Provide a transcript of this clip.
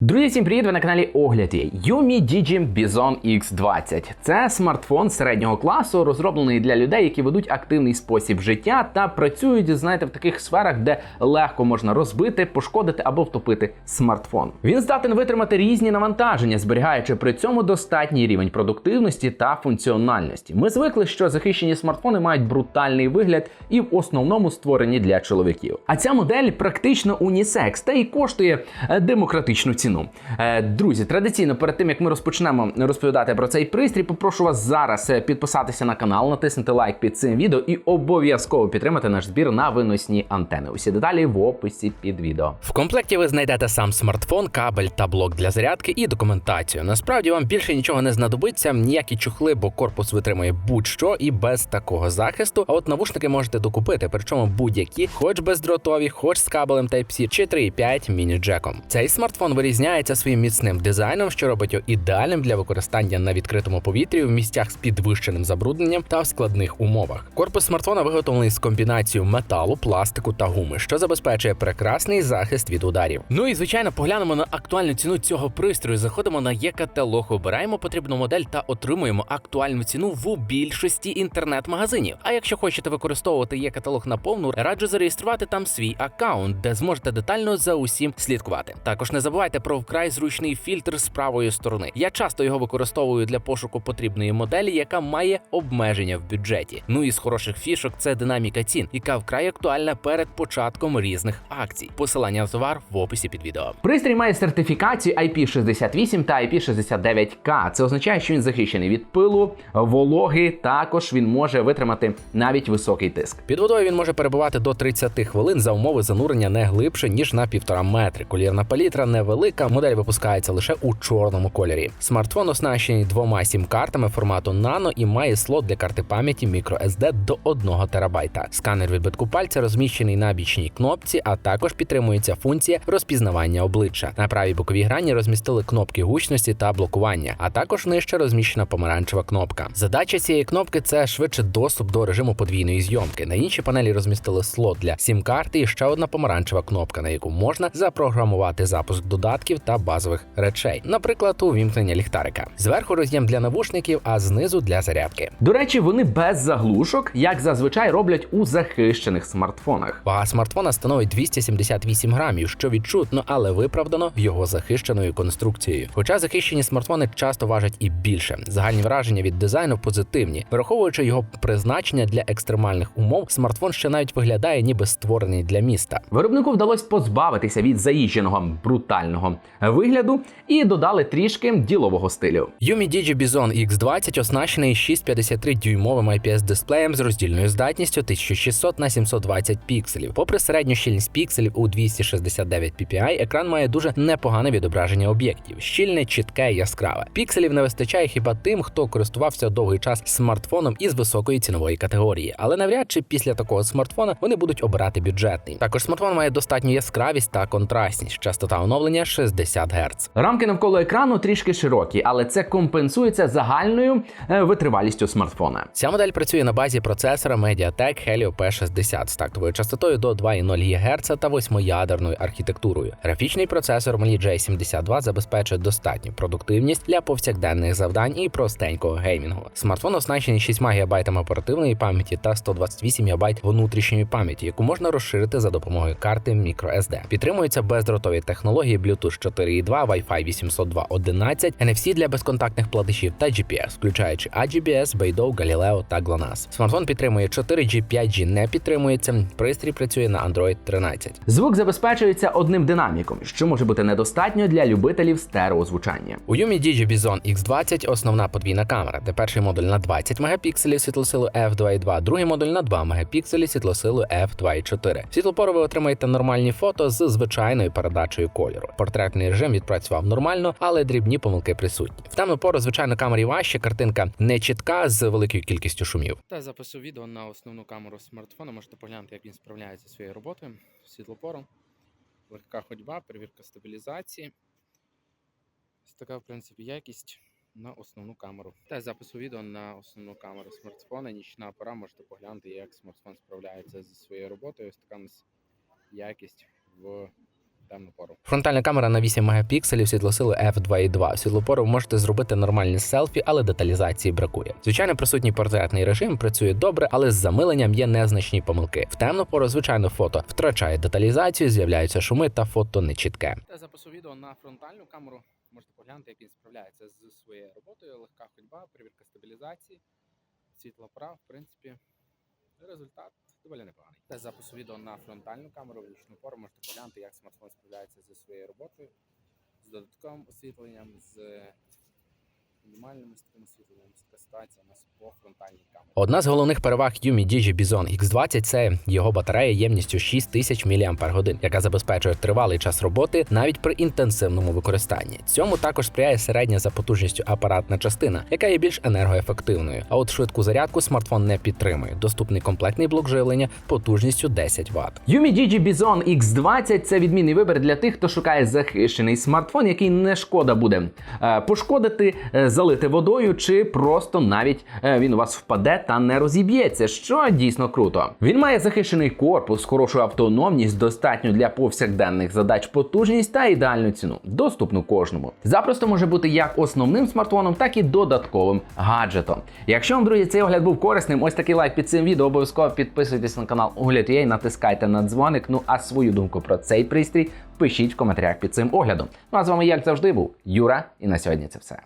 Друзі, всім привіт! Ви на каналі Огляді. Yumi Digim Bison X20. Це смартфон середнього класу, розроблений для людей, які ведуть активний спосіб життя та працюють, знаєте, в таких сферах, де легко можна розбити, пошкодити або втопити смартфон. Він здатен витримати різні навантаження, зберігаючи при цьому достатній рівень продуктивності та функціональності. Ми звикли, що захищені смартфони мають брутальний вигляд і в основному створені для чоловіків. А ця модель практично унісекс та й коштує е, демократичну ціну. Е, Друзі, традиційно перед тим як ми розпочнемо розповідати про цей пристрій, попрошу вас зараз е, підписатися на канал, натиснути лайк під цим відео і обов'язково підтримати наш збір на виносні антени. Усі деталі в описі під відео. В комплекті ви знайдете сам смартфон, кабель та блок для зарядки і документацію. Насправді вам більше нічого не знадобиться, ніякі чухли, бо корпус витримує будь-що і без такого захисту. А от навушники можете докупити, причому будь-які, хоч бездротові, хоч з кабелем Type-C чи 3.5 міні-джеком. Цей смартфон вирізняється своїм міцним дизайном, що робить його ідеальним для використання на відкритому повітрі в місцях з підвищеним забрудненням та в складних умовах. Корпус смартфона виготовлений з комбінацією металу, пластику та гуми, що забезпечує прекрасний захист від ударів. Ну і звичайно, поглянемо на актуальну ціну цього пристрою. Заходимо на є-каталог, обираємо потрібну модель та отримуємо актуальну ціну в більшості інтернет-магазинів. А якщо хочете використовувати є-каталог наповну, раджу зареєструвати там свій аккаунт, де зможете детально за усім слідкувати. Також не забувайте про вкрай зручний фільтр з правої сторони. Я часто його використовую для пошуку потрібної моделі, яка має обмеження в бюджеті. Ну і з хороших фішок це динаміка цін, яка вкрай актуальна перед початком різних акцій. Посилання на товар в описі під відео. Пристрій має сертифікацію IP68 та IP69K. Це означає, що він захищений від пилу, вологи. Також він може витримати навіть високий тиск. Під водою він може перебувати до 30 хвилин за умови занурення не глибше ніж на півтора метри. Колірна палітра невелика. Модель випускається лише у чорному кольорі. Смартфон оснащений двома сім-картами формату Nano і має слот для карти пам'яті microSD до 1 терабайта. Сканер відбитку пальця розміщений на бічній кнопці, а також підтримується функція розпізнавання обличчя. На правій боковій грані розмістили кнопки гучності та блокування, а також нижче розміщена помаранчева кнопка. Задача цієї кнопки це швидше доступ до режиму подвійної зйомки. На іншій панелі розмістили слот для сім-карти і ще одна помаранчева кнопка, на яку можна запрограмувати запуск додатків та базових речей, наприклад, увімкнення ліхтарика. Зверху роз'єм для навушників, а знизу для зарядки. До речі, вони без заглушок, як зазвичай роблять у захищених смартфонах. Вага смартфона становить 278 грамів, що відчутно, але виправдано його захищеною конструкцією. Хоча захищені смартфони часто важать і більше. Загальні враження від дизайну позитивні, враховуючи його призначення для екстремальних умов, смартфон ще навіть виглядає, ніби створений для міста. Виробнику вдалося позбавитися від заїждженого брутального вигляду і додали трішки ділового стилю. Yumi Digi Bison X20 оснащений 6,53 дюймовим IPS дисплеєм з роздільною здатністю 1600 на 720 пікселів. Попри середню щільність пікселів у 269 ppi, екран має дуже непогане відображення об'єктів, щільне, чітке, яскраве. Пікселів не вистачає хіба тим, хто користувався довгий час смартфоном із високої цінової категорії, але навряд чи після такого смартфона вони будуть обирати бюджетний. Також смартфон має достатню яскравість та контрастність, частота оновлення 60 Гц. Рамки навколо екрану трішки широкі, але це компенсується загальною е, витривалістю смартфона. Ця модель працює на базі процесора MediaTek Helio P60 з тактовою частотою до 2,0 ГГц та 8-ядерною архітектурою. Графічний процесор Mali J72 забезпечує достатню продуктивність для повсякденних завдань і простенького геймінгу. Смартфон оснащений 6 ГБ оперативної пам'яті та 128 ГБ внутрішньої пам'яті, яку можна розширити за допомогою карти microSD. Підтримуються бездротові технології Bluetooth 4.2, Wi-Fi 802.11, NFC для безконтактних платежів та GPS, включаючи AGBS, Beidou, Galileo та GLONASS. Смартфон підтримує 4G, 5G не підтримується. Пристрій працює на Android 13. Звук забезпечується одним динаміком, що може бути недостатньо для любителів стереозвучання. У Yumi Digi Bison X20 основна подвійна камера, де перший модуль на 20 мегапікселів світлосилу f2.2, другий модуль на 2 мегапікселі світлосилу f2.4. Світлопору ви отримаєте нормальні фото з звичайною передачею кольору. Портретний режим відпрацював нормально, але дрібні помилки присутні. В темну пору, звичайно, камері важче, картинка не чітка з великою кількістю шумів. Та запису відео на основну камеру смартфона. Можете поглянути, як він справляється зі своєю роботою. Світлопором, легка ходьба, перевірка стабілізації. Ось така, в принципі, якість на основну камеру. Та запису відео на основну камеру смартфона. Нічна пора, можете поглянути, як смартфон справляється зі своєю роботою. Ось така у нас якість в. Фронтальна камера на 8 мегапікселів світлосили f2.2. В світлопору ви можете зробити нормальні селфі, але деталізації бракує. Звичайно, присутній портретний режим працює добре, але з замиленням є незначні помилки. В темну пору, звичайно, фото втрачає деталізацію, з'являються шуми та фото нечітке. Для запису відео на фронтальну камеру можете поглянути, як він справляється з своєю роботою. Легка ходьба, перевірка стабілізації, світло прав, в принципі, результат доволі непоганий. Це запису відео на фронтальну камеру в річну пору можете поглянути, як смартфон справляється зі своєю роботою, з додатковим освітленням, з мінімальним ось таким освітленням. Ситуація у нас по фронтальній камері. Одна з головних переваг Yumi Digi Bison X20 – це його батарея ємністю 6000 мАч, яка забезпечує тривалий час роботи навіть при інтенсивному використанні. Цьому також сприяє середня за потужністю апаратна частина, яка є більш енергоефективною. А от швидку зарядку смартфон не підтримує. Доступний комплектний блок живлення потужністю 10 Вт. Yumi Digi Bison X20 це відмінний вибір для тих, хто шукає захищений смартфон, який не шкода буде е, пошкодити, е, залити водою, чи просто навіть е, він у вас впаде та не розіб'ється, що дійсно круто. Він має захищений корпус, хорошу автономність, достатню для повсякденних задач потужність та ідеальну ціну, доступну кожному. Запросто може бути як основним смартфоном, так і додатковим гаджетом. Якщо вам, друзі, цей огляд був корисним, ось такий лайк під цим відео. Обов'язково підписуйтесь на канал Огляд.ua, натискайте на дзвоник. Ну а свою думку про цей пристрій пишіть в коментарях під цим оглядом. Ну а з вами, як завжди, був Юра, і на сьогодні це все.